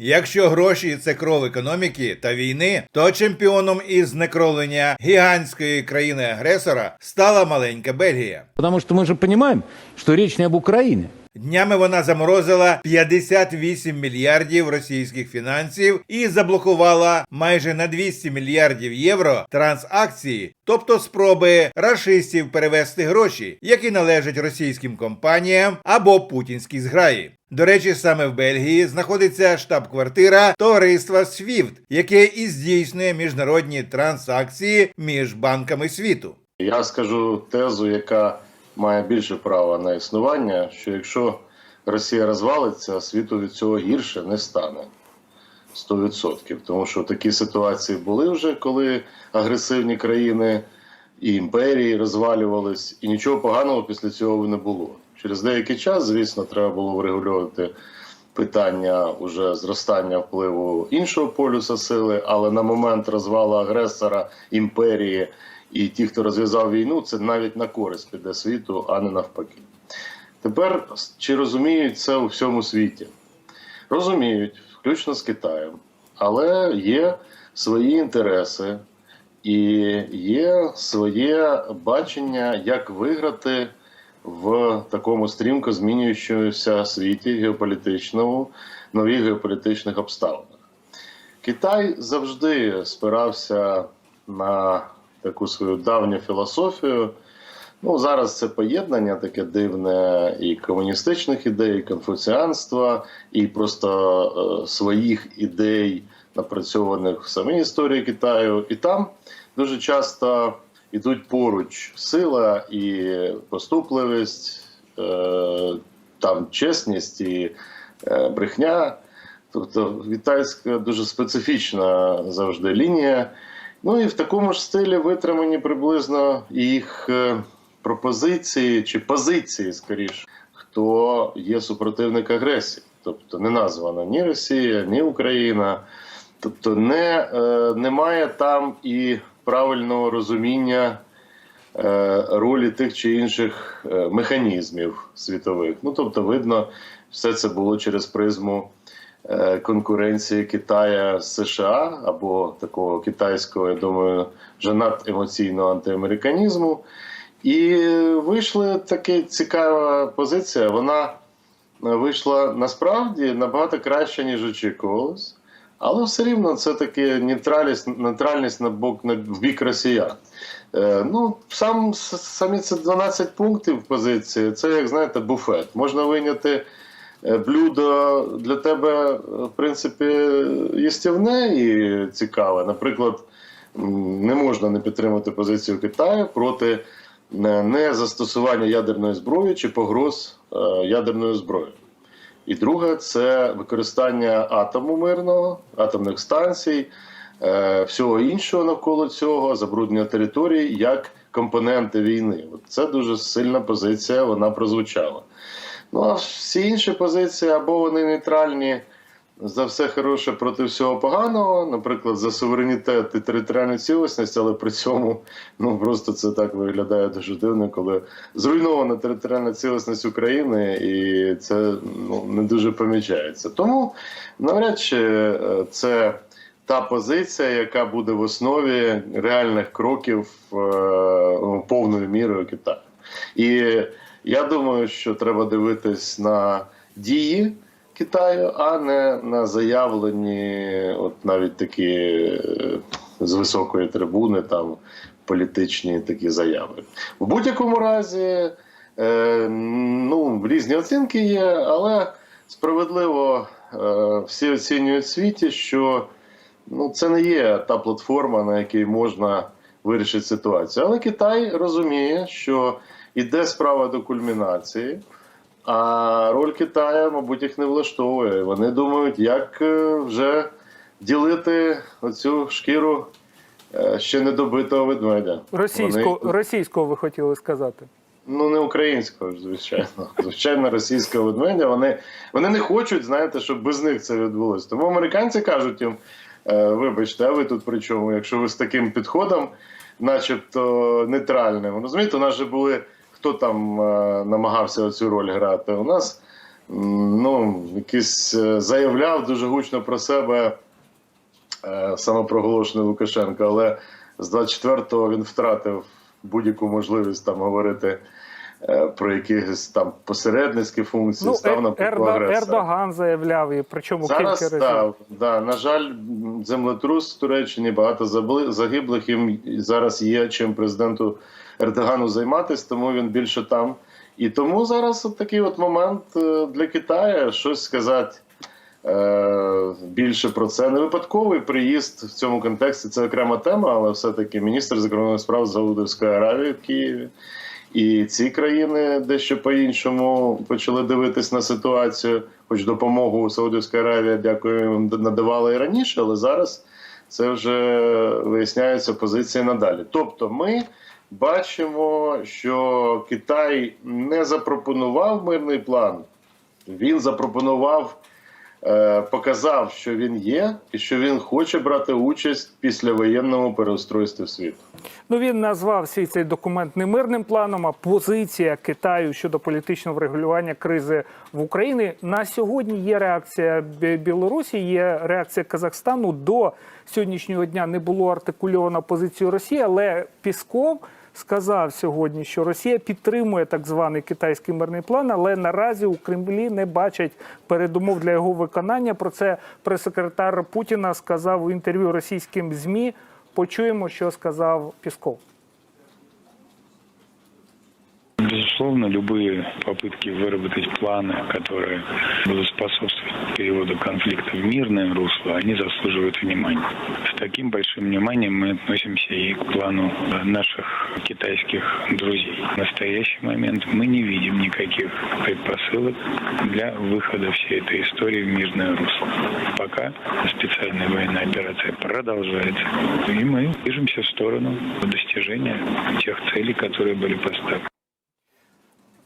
Якщо гроші це кров економіки та війни, то чемпіоном із знекровлення гігантської країни-агресора стала маленька Бельгія. Потому что мы же понимаем, что речь не об Украине. Днями вона заморозила 58 мільярдів російських фінансів і заблокувала майже на 200 мільярдів євро трансакції, тобто спроби рашистів перевести гроші, які належать російським компаніям або путінській зграї. До речі, саме в Бельгії знаходиться штаб-квартира товариства SWIFT, яке і здійснює міжнародні транзакції між банками світу. Я скажу тезу, яка має більше права на існування, що якщо Росія розвалиться, світу від цього гірше не стане. 100%. Тому що такі ситуації були вже, коли агресивні країни і імперії розвалювались, і нічого поганого після цього не було. Через деякий час, звісно, треба було врегульовувати питання уже зростання впливу іншого полюса сили, але на момент розвалу агресора імперії і ті, хто розв'язав війну, це навіть на користь піде світу, а не навпаки. Тепер чи розуміють це у всьому світі? Розуміють, включно з Китаєм, але є свої інтереси і є своє бачення, як виграти в такому стрімко змінюючомуся світі геополітичному, нових геополітичних обставинах. Китай завжди спирався на таку свою давню філософію. Ну, зараз це поєднання таке дивне і комуністичних ідей, і конфуціанства, і просто е, своїх ідей, напрацьованих в самій історії Китаю. І там дуже часто йдуть поруч сила і поступливість, е, там чесність і е, брехня. Тобто китайська дуже специфічна завжди лінія. Ну і в такому ж стилі витримані приблизно їх е, пропозиції чи позиції, скоріше, хто є супротивник агресії. Тобто не названа ні Росія, ні Україна. Тобто не, е, немає там і правильного розуміння е, ролі тих чи інших е, механізмів світових. Ну тобто, видно, все це було через призму е, конкуренції Китая з США або такого китайського, я думаю, вже надемоційного антиамериканізму. І вийшла така цікава позиція. Вона вийшла насправді набагато краще, ніж очікувалось. Але все рівно це таки нейтральність, нейтральність на бок на в бік росіян. Е, ну, сам самі це 12 пунктів позиції. Це як знаєте, буфет. Можна вийняти е, блюдо для тебе, е, в принципі, їстівне і цікаве. Наприклад, не можна не підтримати позицію Китаю проти е, незастосування ядерної зброї чи погроз ядерною зброєю. І друге це використання атому мирного, атомних станцій, е, всього іншого навколо цього, забруднення території як компоненти війни. Це дуже сильна позиція, вона прозвучала. Ну а всі інші позиції або вони нейтральні за все хороше проти всього поганого, наприклад, за суверенітет і територіальну цілісність, але при цьому ну просто це так виглядає дуже дивно, коли зруйнована територіальна цілісність України, і це ну не дуже помічається. Тому навряд чи е, це та позиція, яка буде в основі реальних кроків е, ну, повною мірою Китаю. І я думаю, що треба дивитись на дії. Китаю, а не на заявлені, от навіть такі е, з високої трибуни, там політичні такі заяви. В будь-якому разі, е, ну, різні оцінки є, але справедливо е, всі оцінюють в світі, що ну, це не є та платформа, на якій можна вирішити ситуацію. Але Китай розуміє, що йде справа до кульмінації. А роль Китаю, мабуть, їх не влаштовує. Вони думають, як е, вже ділити оцю шкіру е, ще недобитого ведмедя. Російського, Вони, російського ви хотіли сказати. ну не українського, ж, звичайно. Звичайно, російського ведмедя. Вони, вони не хочуть, знаєте, щоб без них це відбулося. Тому американці кажуть їм: е, вибачте, а ви тут при чому? Якщо ви з таким підходом, начебто нейтральним. Розумієте, у нас же були хто там е, намагався цю роль грати? У нас ну, якийсь е, заявляв дуже гучно про себе е, самопроголошений Лукашенко, але з 24-го він втратив будь-яку можливість там говорити е, про якісь там посередницькі функції, Ну, став на Ер- боку Ердо- агресора. Ердоган заявляв, і причому Зараз кілька разів. да, да, на жаль, землетрус в Туреччині багато загиблих. Їм зараз є чим президенту Ердогану займатися, тому він більше там. І тому зараз от такий от момент е, для Китаю щось сказати е, більше про це. Не випадковий приїзд в цьому контексті. Це окрема тема, але все-таки міністр закордонних справ Саудовської Аравії в Києві. І ці країни дещо по-іншому почали дивитись на ситуацію, хоч допомогу Саудівська Аравія, дякую, надавала і раніше, але зараз це вже виясняються позиції надалі. Тобто, ми бачимо, що Китай не запропонував мирний план, він запропонував, е, показав, що він є, і що він хоче брати участь в післявоєнному переустройстві світу. Ну він назвав свій цей документ не мирним планом, а позиція Китаю щодо політичного врегулювання кризи в Україні. На сьогодні є реакція Білорусі, є реакція Казахстану. До сьогоднішнього дня не було артикульовано позицію Росії, але Пісков. Сказав сьогодні, що Росія підтримує так званий китайський мирний план, але наразі у Кремлі не бачать передумов для його виконання. Про це прес-секретар Путіна сказав у інтерв'ю російським змі. Почуємо, що сказав Пісков. Безусловно, любые попытки выработать планы, которые будут способствовать переводу конфликта в мирное русло, они заслуживают внимания. С таким большим вниманием мы относимся и к плану наших китайских друзей. В настоящий момент мы не видим никаких предпосылок для выхода всей этой истории в мирное русло. Пока специальная военная операция продолжается, и мы движемся в сторону достижения тех целей, которые были поставлены.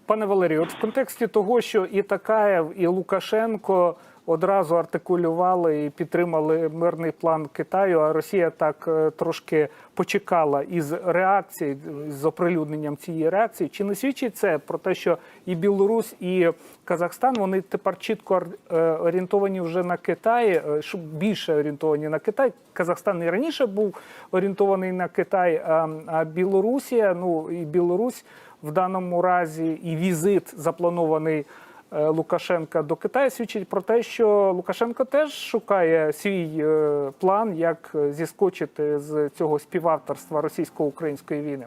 Пане Валерію, от в контексті того, що і Такаєв, і Лукашенко одразу артикулювали і підтримали мирний план Китаю, а Росія так е, трошки почекала із реакції з оприлюдненням цієї реакції. Чи не свідчить це про те, що і Білорусь, і Казахстан вони тепер чітко е, орієнтовані вже на Китай, е, більше орієнтовані на Китай? Казахстан і раніше був орієнтований на Китай, а Білорусія, ну і Білорусь в даному разі і візит запланований е, Лукашенка до Китаю свідчить про те, що Лукашенко теж шукає свій е, план, як е, зіскочити з цього співавторства російсько-української війни.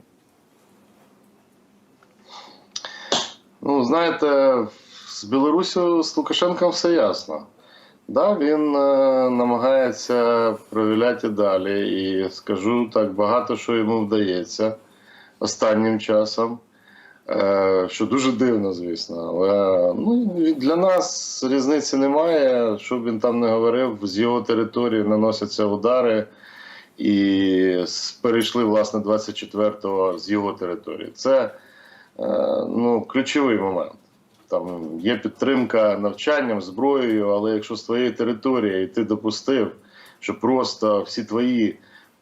Ну, знаєте, з Білорусю з Лукашенком все ясно. Да, він намагається провіляти далі, і скажу так, багато що йому вдається останнім часом. Е, що дуже дивно, звісно. Але ну, для нас різниці немає. Що він там не говорив, з його території наносяться удари, і перейшли, власне, 24-го з його території. Це е, ну, ключовий момент. Там є підтримка навчанням, зброєю, але якщо з твоєї території і ти допустив, що просто всі твої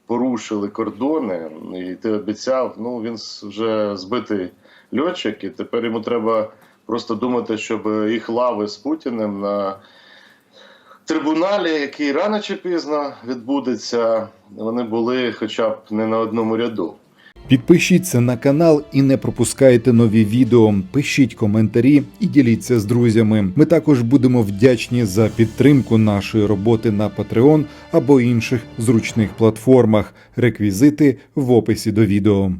порушили кордони, і ти обіцяв, ну він вже збитий льотчик, і тепер йому треба просто думати, щоб їх лави з Путіним на трибуналі, який рано чи пізно відбудеться, вони були хоча б не на одному ряду. Підпишіться на канал і не пропускайте нові відео. Пишіть коментарі і діліться з друзями. Ми також будемо вдячні за підтримку нашої роботи на Patreon або інших зручних платформах. Реквізити в описі до відео.